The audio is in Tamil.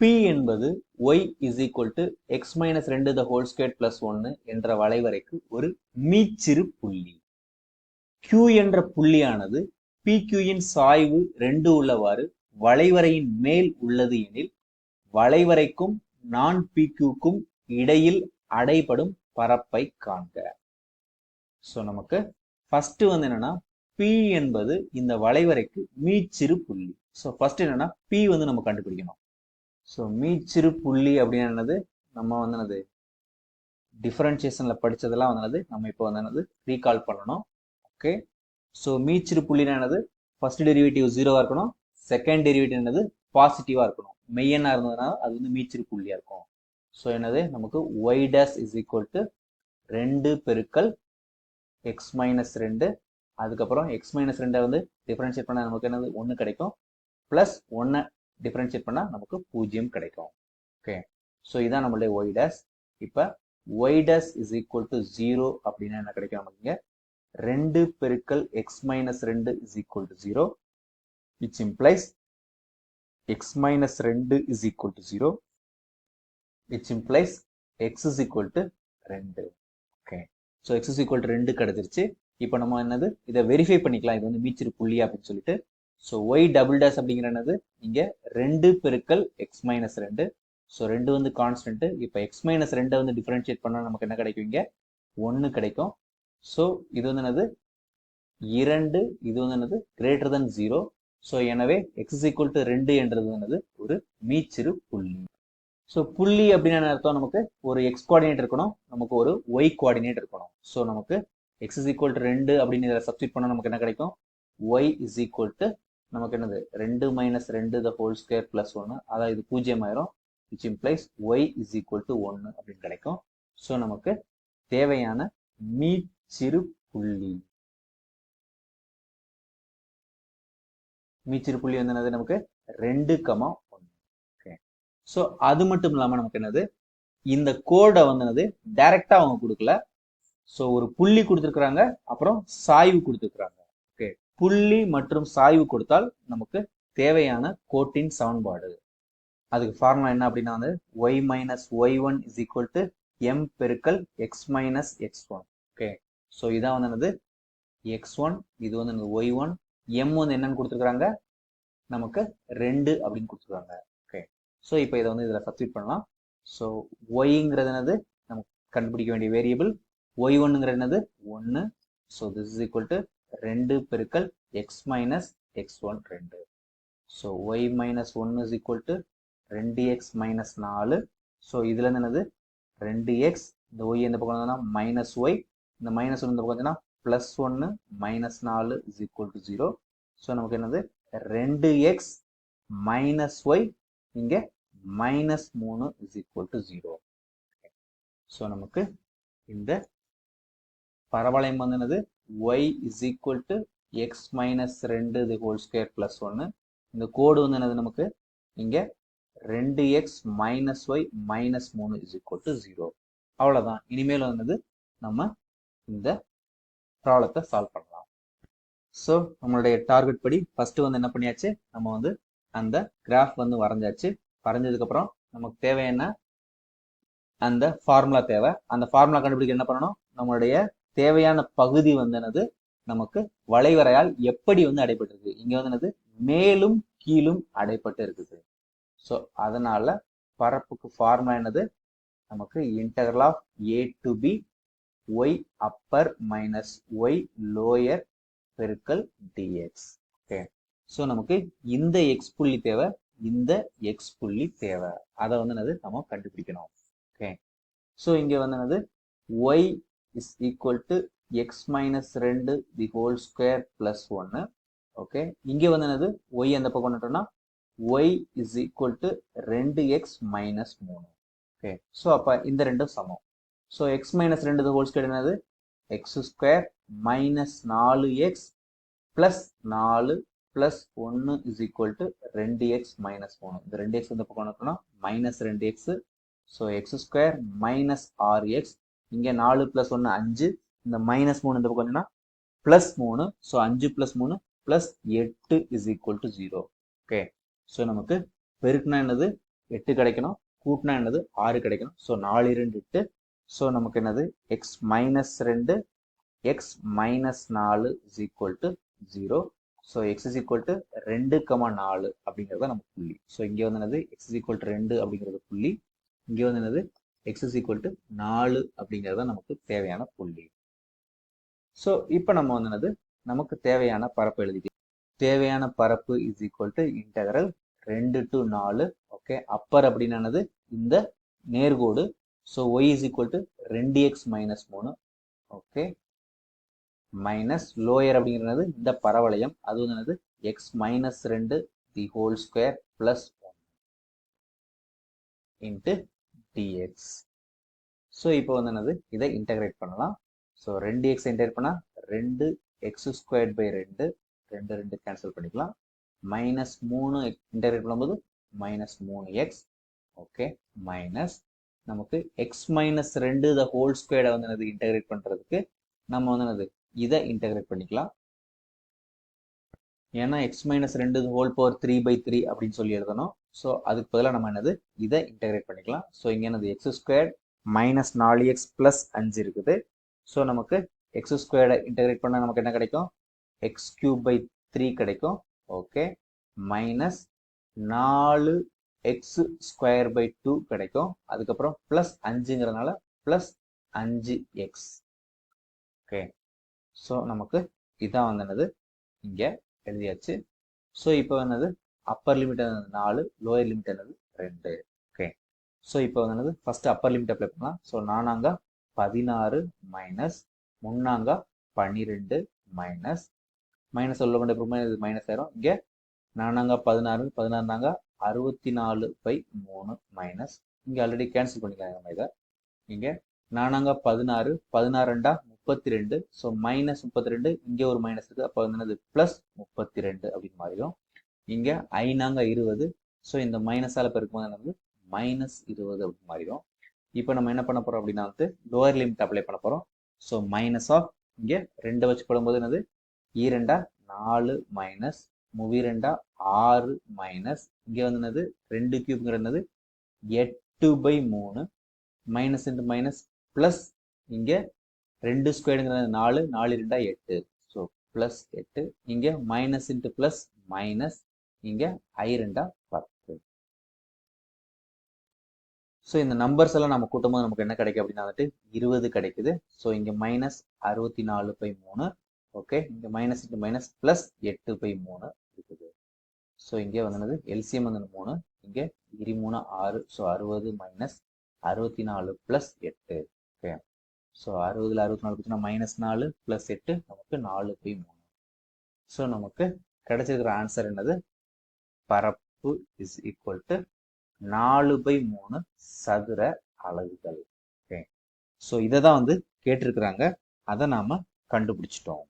பி என்பது y is equal to x minus 2 the whole square plus 1 என்ற வளைவரைக்கு ஒரு மீச்சிறு புள்ளி. கியூ என்ற புள்ளியானது பிக்யூயின் சாய்வு ரெண்டு உள்ளவாறு வளைவரையின் மேல் உள்ளது எனில் வளைவரைக்கும் நான் PQக்கும் இடையில் அடைபடும் பரப்பை காண்க. ஸோ நமக்கு ஃபர்ஸ்ட் வந்து என்னன்னா பி என்பது இந்த வளைவரைக்கு மீச்சிறு புள்ளி. ஸோ ஃபர்ஸ்ட் என்னன்னா பி வந்து நம்ம கண்டுபிடிக்கணும். ஸோ மீச்சிறு புள்ளி அப்படின்னு என்னது? நம்ம வந்து என்னது? டிஃபரன்சியேஷன்ல படித்ததெல்லாம் வந்து என்னது? நம்ம இப்போ வந்து என்னது? ரீகால் பண்ணணும். ஓகே ஸோ மீச்சிறு புள்ளினா என்னது? ஃபர்ஸ்ட் டெரிவேட்டிவ் ஜீரோவாக இருக்கணும். செகண்ட் டெரிவேட்டிவ் என்னது? பாசிட்டிவாக இருக்கணும். மெய்யனாக இருந்ததுனால அது வந்து மீச்சிறு புள்ளியாக இருக்கும். ஸோ என்னது? நமக்கு y dash is equal to ரெண்டு பெருக்கல் எக்ஸ் மைனஸ் ரெண்டு. அதுக்கப்புறம் எக்ஸ் மைனஸ் ரெண்டை வந்து டிஃபரன்ஷியேட் பண்ணால் நமக்கு என்னது? ஒன்று கிடைக்கும். ப்ளஸ் ஒன்றை டிஃப்ரென்ஷியேட் பண்ணால் நமக்கு பூஜ்ஜியம் கிடைக்கும். ஓகே ஸோ இதான் நம்மளுடைய ஒய்டஸ் இப்போ y dash is equal to zero அப்படின்னா என்ன கிடைக்கும் நமக்கு? ரெண்டு பெருக்கல் எக்ஸ் மைனஸ் ரெண்டு is equal to zero which implies x minus ரெண்டு is equal to zero which implies x is equal to ரெண்டு. Okay so x is equal to ரெண்டு கிடைச்சிருச்சு. இப்போ நம்ம என்னது? இதை வெரிஃபை பண்ணிக்கலாம். இது வந்து மீச்சிரு புள்ளி அப்படின்னு சொல்லிட்டு ஸோ ஒய் டபுள் டேஸ் அப்படிங்கிற என்னது? இங்கே ரெண்டு பெருக்கல் எக்ஸ் மைனஸ் ரெண்டு. ஸோ ரெண்டு வந்து கான்ஸ்டன்ட் இப்போ எக்ஸ் மைனஸ் ரெண்டை வந்து டிஃபரன்ஷியேட் பண்ணால் நமக்கு என்ன கிடைக்கும் இங்கே? ஒன்று கிடைக்கும். ஸோ இது வந்து என்னது? இரண்டு. இது வந்து என்னது? கிரேட்டர் தென் ஜீரோ ஸோ எனவே எக்ஸ் இஸ் ஈக்குவல் டு ரெண்டு என்றது என்னது? ஒரு மீச்சிறு புள்ளி. ஸோ புள்ளி அப்படின்னு அர்த்தம்? நமக்கு ஒரு எக்ஸ் கோஆர்டினேட் இருக்கணும். நமக்கு ஒரு ஒய் கோஆர்டினேட் இருக்கணும். ஸோ நமக்கு எக்ஸ் இஸ் ஈக்குவல் டு ரெண்டு அப்படின்னு இதில் சப்ஸ்டியூட் பண்ணால் நமக்கு என்ன கிடைக்கும்? ஒய் இஸ் ஈக்குவல் டு நமக்கு என்னது? ரெண்டு மைனஸ் ரெண்டு த ஹோல் ஸ்கொயர் பிளஸ் ஒன்று அதாவது இது பூஜ்ஜியம் ஆயிரும் which implies y is equal to ஒன்று அப்படின்னு கிடைக்கும். ஸோ நமக்கு தேவையான மீச்சிறு புள்ளி. மீச்சிறு புள்ளி வந்து என்னது நமக்கு? ரெண்டு கமா ஒன்று ஓகே ஸோ அது மட்டும் இல்லாமல் நமக்கு என்னது? இந்த கோடை வந்து என்னது? டைரக்டா அவங்க கொடுக்கல. ஸோ ஒரு புள்ளி கொடுத்துருக்குறாங்க. அப்புறம் சாய்வு கொடுத்துருக்குறாங்க. ஓகே புள்ளி மற்றும் சாய்வு கொடுத்தால் நமக்கு தேவையான கோட்டின் சமன்பாடு. அதுக்கு ஃபார்முலா என்ன அப்படின்னா வந்து y minus y one is equal to m பெருக்கல் x minus x one okay so இதான் வந்து என்னது? எக்ஸ் ஒன் இது வந்து என்னது? ஒய் ஒன் எம் வந்து என்னன்னு கொடுத்துருக்குறாங்க? நமக்கு ரெண்டு அப்படின்னு கொடுத்துருக்காங்க. ஓகே ஸோ இப்போ இதை வந்து இதில் சப்ஸ்டிட் பண்ணலாம். ஸோ ஒய்ங்கிறது என்னது? நமக்கு கண்டுபிடிக்க வேண்டிய வேரியபிள் ஒய் ஒன்னுங்கிறது என்னது? ஒன்று so this is equal to ரெண்டு பெருக்கல் எக்ஸ் மைனஸ் எக்ஸ் ஒன் ரெண்டு. So y minus one is equal to ரெண்டு எக்ஸ் மைனஸ் நாலு. ஸோ இதுல என்னது? ரெண்டு எக்ஸ் இந்த ஒய் எந்த பக்கம் வந்ததுன்னா மைனஸ் ஒய் இந்த மைனஸ் ஒன் இந்த பக்கம் வந்ததுன்னா ப்ளஸ் ஒன்று மைனஸ் நாலு is equal to zero so நமக்கு என்னது? ரெண்டு எக்ஸ் மைனஸ் ஒய் இங்கே மைனஸ் மூணு is equal to zero so நமக்கு இந்த பரவளையம் வந்து என்னது? Y is equal to x minus ரெண்டு தி ஹோல் ஸ்கொயர் ப்ளஸ் ஒன்று இந்த கோடு வந்து என்னது நமக்கு? இங்கே ரெண்டு எக்ஸ் மைனஸ் ஒய் மைனஸ் மூணு இஸ் ஈக்குவல் டு ஜீரோ அவ்வளோதான் இனிமேல் வந்தது நம்ம இந்த ப்ராப்ளத்தை சால்வ் பண்ணலாம். ஸோ நம்மளுடைய டார்கெட் படி ஃபர்ஸ்ட் வந்து என்ன பண்ணியாச்சு? நம்ம வந்து அந்த கிராஃப் வந்து வரைஞ்சாச்சு. வரைஞ்சதுக்கப்புறம் நமக்கு தேவை என்ன? அந்த ஃபார்முலா தேவை. அந்த ஃபார்முலா கண்டுபிடிக்க என்ன பண்ணணும்? நம்மளுடைய தேவையான பகுதி வந்து என்னது? நமக்கு வளைவரையால் எப்படி வந்து அடைபட்டிருக்கு? இங்க வந்து என்னது? மேலும் கீழும் அடைப்பட்டு இருக்குது ஸோ அதனால பரப்புக்கு ஃபார்முலா என்னது? நமக்கு integral of a to b y upper minus y lower பெருக்கல் டிஎக்ஸ் ஓகே ஸோ நமக்கு இந்த எக்ஸ் புள்ளி தேவை இந்த எக்ஸ் புள்ளி தேவை. அதை வந்து என்னது? நம்ம கண்டுபிடிக்கணும். ஓகே ஸோ இங்கே வந்து என்னது? Y is equal to x minus ரெண்டு தி ஹோல் ஸ்கொயர் பிளஸ் ஒன்று ஓகே இங்கே வந்து என்னது? ஒய் அந்த பக்கம் கொண்டுட்டோம்னா ஒய் இஸ் ஈக்குவல் டு ரெண்டு எக்ஸ் மைனஸ் மூணு. ஓகே ஸோ அப்போ இந்த ரெண்டும் சமம். ஸோ எக்ஸ் மைனஸ் ரெண்டு ஹோல் ஸ்கொயர் என்னது? எக்ஸ் ஸ்கொயர் மைனஸ் நாலு எக்ஸ் ப்ளஸ் நாலு ப்ளஸ் ஒன்று இஸ் ஈக்குவல் டு ரெண்டு எக்ஸ் மைனஸ் மூணு. இந்த ரெண்டு எக்ஸ் இந்த பக்கம் இருக்கணும் மைனஸ் ரெண்டு x so x square minus ஆறு எக்ஸ் இங்கே நாலு ப்ளஸ் ஒன்று அஞ்சு இந்த மைனஸ் மூணு இந்த பக்கம் என்னன்னா ப்ளஸ் மூணு. ஸோ அஞ்சு ப்ளஸ் மூணு ப்ளஸ் எட்டு is equal to zero okay so நமக்கு பெருக்குனா என்னது? எட்டு கிடைக்கணும். கூட்டினா என்னது? ஆறு கிடைக்கணும். ஸோ நாலு ரெண்டு எட்டு. ஸோ நமக்கு என்னது? எக்ஸ் மைனஸ் ரெண்டு எக்ஸ் மைனஸ் நாலு is equal to zero so x is equal to ரெண்டு கமா நாலு அப்படிங்கிறது தான் நமக்கு புள்ளி. ஸோ இங்கே வந்து என்னது? எக்ஸ் இஸ் ஈக்குவல் டு ரெண்டு அப்படிங்கிறது புள்ளி. இங்கே வந்து என்னது? எக்ஸஸ் ஈக்குவல் டு நாலு அப்படிங்கிறது தான் நமக்கு தேவையான புள்ளி. ஸோ இப்போ நம்ம வந்து என்னது? நமக்கு தேவையான பரப்பு எழுதிக்கலாம் தேவையான பரப்பு இஸ் ஈக்குவல் டு இன்டகரல் ரெண்டு டு நாலு. ஓகே அப்பர் அப்படின்னானது இந்த நேர்கோடு. So y is equal to ரெண்டு எக்ஸ் மைனஸ் மூணு. ஓகே மைனஸ் லோயர் அப்படிங்கிறது இந்த பரவளையம். அது வந்து என்னது? எக்ஸ் மைனஸ் ரெண்டு the whole square plus one into dx so இப்போ வந்து என்னது? இதை இன்டகிரேட் பண்ணலாம். ஸோ ரெண்டு எக்ஸ் இன்டகிரேட் பண்ணால் ரெண்டு எக்ஸ் ஸ்கொயர் பை ரெண்டு ரெண்டு ரெண்டு கேன்சல் பண்ணிக்கலாம். மைனஸ் மூணு இன்டகிரேட் பண்ணும்போது மைனஸ் மூணு எக்ஸ் ஓகே மைனஸ் நமக்கு எக்ஸ் மைனஸ் ரெண்டு த ஹோல் ஸ்கொயர்டை வந்து என்னது? இன்டகிரேட் பண்ணுறதுக்கு நம்ம வந்து என்னது? இதை இன்டகிரேட் பண்ணிக்கலாம். ஏன்னா எக்ஸ் மைனஸ் ரெண்டு whole power three by three அப்படின்னு சொல்லி எழுதணும். ஸோ அதுக்கு பதிலாக நம்ம என்னது? இதை இன்டகிரேட் பண்ணிக்கலாம். ஸோ இங்கே என்னது? எக்ஸ் ஸ்கொயர் மைனஸ் நாலு எக்ஸ் ப்ளஸ் அஞ்சு இருக்குது. ஸோ நமக்கு எக்ஸ் ஸ்கொயர்டை இன்டகிரேட் பண்ணால் நமக்கு என்ன கிடைக்கும்? எக்ஸ் கியூப் பை த்ரீ கிடைக்கும். ஓகே மைனஸ் நாலு எக்ஸ் ஸ்கொயர் பை டூ கிடைக்கும். அதுக்கப்புறம் ப்ளஸ் அஞ்சுங்கிறதுனால ப்ளஸ் அஞ்சு எக்ஸ் ஓகே ஸோ நமக்கு இதான் வந்து என்னது? இங்கே எழுதியாச்சு. ஸோ இப்போ என்னது? அப்பர் லிமிட் என்னது? நாலு லோயர் லிமிட் என்னது? ரெண்டு. ஓகே ஸோ இப்போ வந்து என்னது? ஃபர்ஸ்ட் அப்பர் லிமிட் அப்ளை பண்ணலாம். ஸோ நானாங்க பதினாறு மைனஸ் முன்னாங்க பன்னிரெண்டு மைனஸ் மைனஸ் உள்ள கொண்டு அப்புறமா இது மைனஸ் ஆயிரும். இங்கே நானாங்க பதினாறு பதினாறுனாங்க அறுபத்தி நாலு பை மூணு மைனஸ் இங்கே ஆல்ரெடி கேன்சல் பண்ணிக்கலாம் நம்ம இதை. இங்கே நானாங்க பதினாறு பதினாறுண்டா முப்பத்தி ரெண்டு ஸோ மைனஸ் முப்பத்தி ரெண்டு இங்கே ஒரு மைனஸ் இருக்குது அப்போ வந்து என்னது? ப்ளஸ் முப்பத்தி ரெண்டு அப்படின்னு மாறிடும். இங்கே ஐநாங்க இருபது. ஸோ இந்த மைனஸால் பெருக்கும்போது என்னது? மைனஸ் இருபது அப்படின்னு மாறிடும். இப்போ நம்ம என்ன பண்ண போகிறோம் அப்படின்னா வந்து லோயர் லிமிட் அப்ளை பண்ண போகிறோம் ஸோ மைனஸ் ஆஃப் இங்கே ரெண்டை வச்சு போடும்போது என்னது e ஈரெண்டா நாலு மைனஸ் முவிரெண்டா ஆறு மைனஸ் இங்கே வந்து என்னது? ரெண்டு கியூப்ங்கிற என்னது? எட்டு பை மூணு மைனஸ் இன்ட்டு மைனஸ் ப்ளஸ் இங்கே ரெண்டு ஸ்கொயருங்கிறது நாலு நாலு ரெண்டா எட்டு. ஸோ ப்ளஸ் எட்டு. இங்கே மைனஸ் இன்ட்டு ப்ளஸ் மைனஸ் இங்கே ஐ ரெண்டா பத்து. ஸோ இந்த நம்பர்ஸ் எல்லாம் நம்ம கூட்டும்போது நமக்கு என்ன கிடைக்கும் அப்படின்னா வந்துட்டு இருபது கிடைக்குது. ஸோ இங்கே மைனஸ் அறுபத்தி நாலு பை மூணு. ஓகே இங்கே மைனஸ் இன்ட்டு மைனஸ் ப்ளஸ் எட்டு பை மூணு இருக்குது. ஸோ இங்கே வந்து எல்சிஎம் வந்து மூணு. இங்கே இருமூணு ஆறு. ஸோ அறுபது மைனஸ் அறுபத்தி நாலு ப்ளஸ் எட்டு. ஓகே ஸோ அறுபதுல அறுபத்தி நாலு பார்த்தீங்கன்னா மைனஸ் நாலு ப்ளஸ் எட்டு நமக்கு நாலு பை மூணு. ஸோ நமக்கு கிடைச்சிருக்கிற ஆன்சர் என்னது? பரப்பு இஸ் ஈக்குவல் டு நாலு பை மூணு சதுர அலகுகள். ஓகே ஸோ இதை தான் வந்து கேட்டிருக்கிறாங்க. அதை நாம் கண்டுபிடிச்சிட்டோம்.